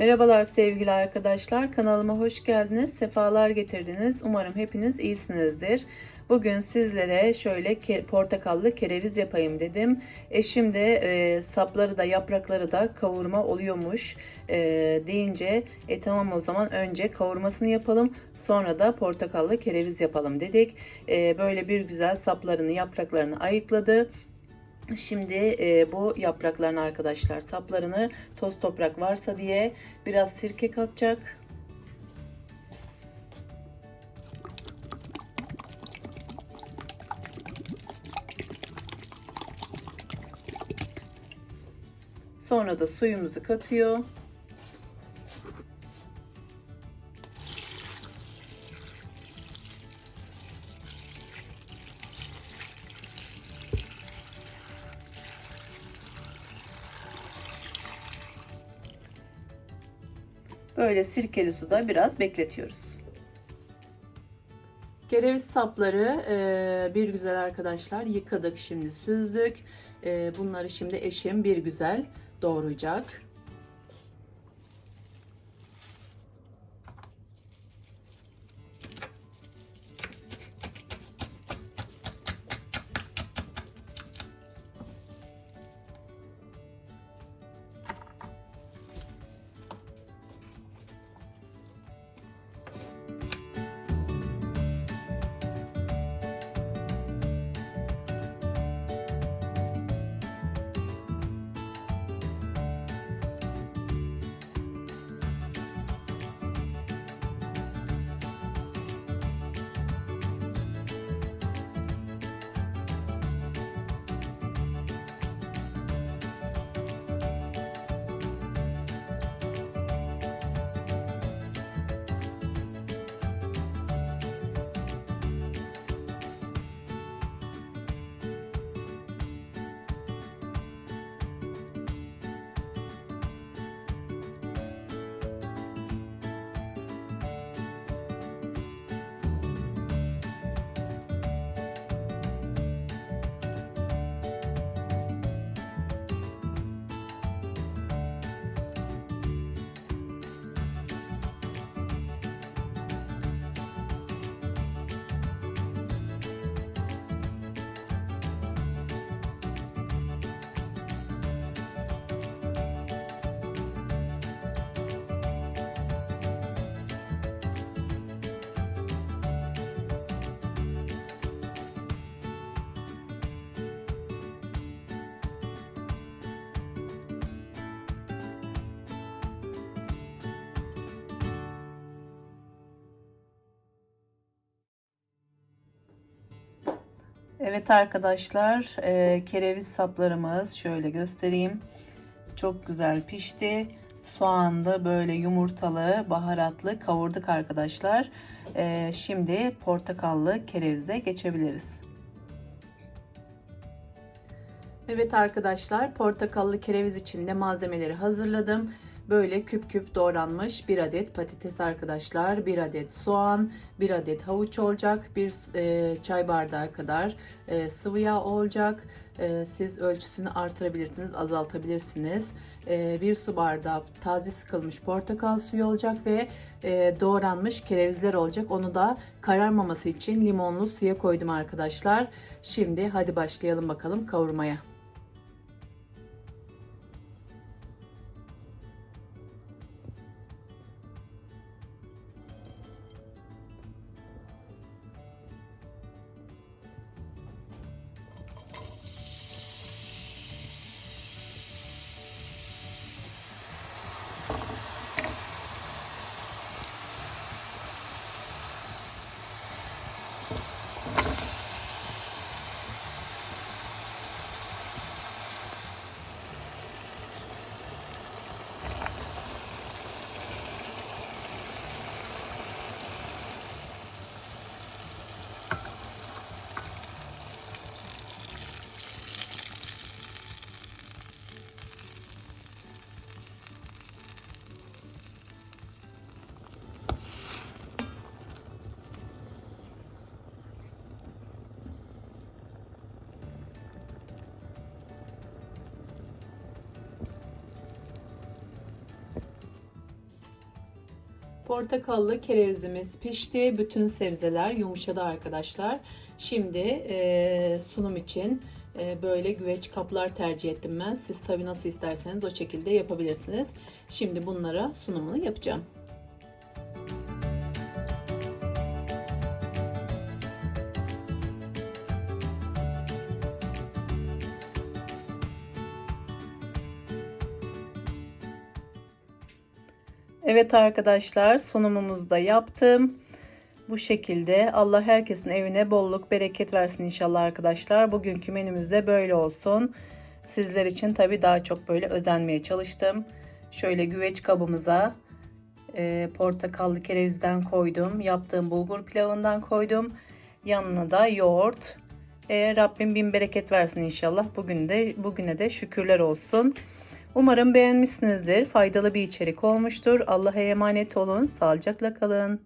Merhabalar sevgili arkadaşlar. Kanalıma hoş geldiniz. Sefalar getirdiniz. Umarım hepiniz iyisinizdir. Bugün sizlere şöyle ke- portakallı kereviz yapayım dedim. Eşim de e, sapları da yaprakları da kavurma oluyormuş e, deyince e tamam o zaman önce kavurmasını yapalım sonra da portakallı kereviz yapalım dedik. E, böyle bir güzel saplarını yapraklarını ayıkladı. Şimdi e, bu yapraklarını arkadaşlar saplarını toz toprak varsa diye biraz sirke katacak. Sonra da suyumuzu katıyor. Böyle sirkeli suda biraz bekletiyoruz. Kereviz sapları e, bir güzel arkadaşlar yıkadık şimdi süzdük. E, bunları şimdi eşim bir güzel doğrayacak. Evet arkadaşlar e, kereviz saplarımız şöyle göstereyim. Çok güzel pişti. Soğanlı böyle yumurtalı baharatlı kavurduk arkadaşlar. E, şimdi portakallı kerevize geçebiliriz. Evet arkadaşlar portakallı kereviz için de malzemeleri hazırladım. Böyle küp küp doğranmış bir adet patates arkadaşlar, bir adet soğan, bir adet havuç olacak, bir e, çay bardağı kadar e, sıvı yağ olacak. E, siz ölçüsünü artırabilirsiniz, azaltabilirsiniz. E, bir su bardağı taze sıkılmış portakal suyu olacak ve e, doğranmış kerevizler olacak. Onu da kararmaması için limonlu suya koydum arkadaşlar. Şimdi hadi başlayalım bakalım kavurmaya. Portakallı kerevizimiz pişti. Bütün sebzeler yumuşadı arkadaşlar. Şimdi e, sunum için e, böyle güveç kaplar tercih ettim ben. Siz tabi nasıl isterseniz o şekilde yapabilirsiniz. Şimdi bunlara sunumunu yapacağım. Evet arkadaşlar sunumumuzu da yaptım. Bu şekilde Allah herkesin evine bolluk bereket versin inşallah arkadaşlar. Bugünkü menümüz de böyle olsun. Sizler için tabi daha çok böyle özenmeye çalıştım. Şöyle güveç kabımıza e, portakallı kerevizden koydum. Yaptığım bulgur pilavından koydum. Yanına da yoğurt. E, Rabbim bin bereket versin inşallah. Bugün de bugüne de şükürler olsun. Umarım beğenmişsinizdir. Faydalı bir içerik olmuştur. Allah'a emanet olun. Sağlıcakla kalın.